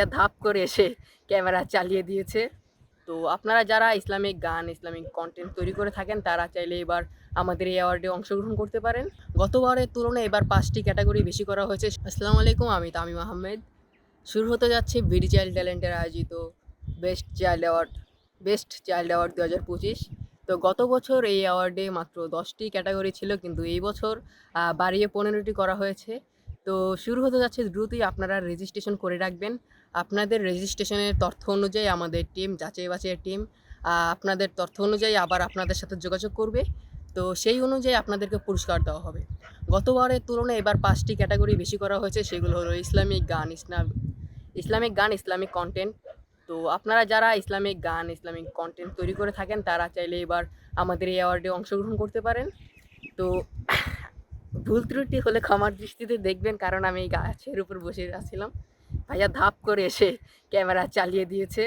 ভাইয়া ধাপ করে এসে ক্যামেরা চালিয়ে দিয়েছে। তো আপনারা যারা ইসলামিক গান, ইসলামিক কন্টেন্ট তৈরি করে থাকেন, তারা চাইলে এবার আমাদের এই অ্যাওয়ার্ডে অংশগ্রহণ করতে পারেন। গতবারের তুলনায় এবার পাঁচটি ক্যাটাগরি বেশি করা হয়েছে। আসসালামু আলাইকুম, আমি তামিম আহমেদ। শুরু হতে যাচ্ছে বিডি চাইল্ড ট্যালেন্টের আয়োজিত best child award best child award দু হাজার পঁচিশ। তো গত বছর এই অ্যাওয়ার্ডে মাত্র দশটি ক্যাটাগরি ছিল, কিন্তু এই বছর বাড়িয়ে পনেরোটি করা হয়েছে। তো শুরু হতে যাচ্ছে দ্রুতই আপনারা রেজিস্ট্রেশন করে রাখবেন। আপনাদের রেজিস্ট্রেশনের তথ্য অনুযায়ী আমাদের টিম যাচাই বাছাইয়ের টিম আপনাদের তথ্য অনুযায়ী আবার আপনাদের সাথে যোগাযোগ করবে। তো সেই অনুযায়ী আপনাদেরকে পুরস্কার দেওয়া হবে। গতবারের তুলনায় এবার পাঁচটি ক্যাটাগরি বেশি করা হয়েছে, সেগুলো হলো ইসলামিক গান, ইসলাম, ইসলামিক গান, ইসলামিক কন্টেন্ট তো আপনারা যারা ইসলামিক গান, ইসলামিক কন্টেন্ট তৈরি করে থাকেন, তারা চাইলে এবার আমাদের এই অ্যাওয়ার্ডে অংশগ্রহণ করতে পারেন। তো ভুল ত্রুটি হলে ক্ষমার দৃষ্টিতে দেখবেন, কারণ আমি গাছের উপর বসে আছিলাম। ভাইয়া ধাপ করে এসে ক্যামেরা চালিয়ে দিয়েছে।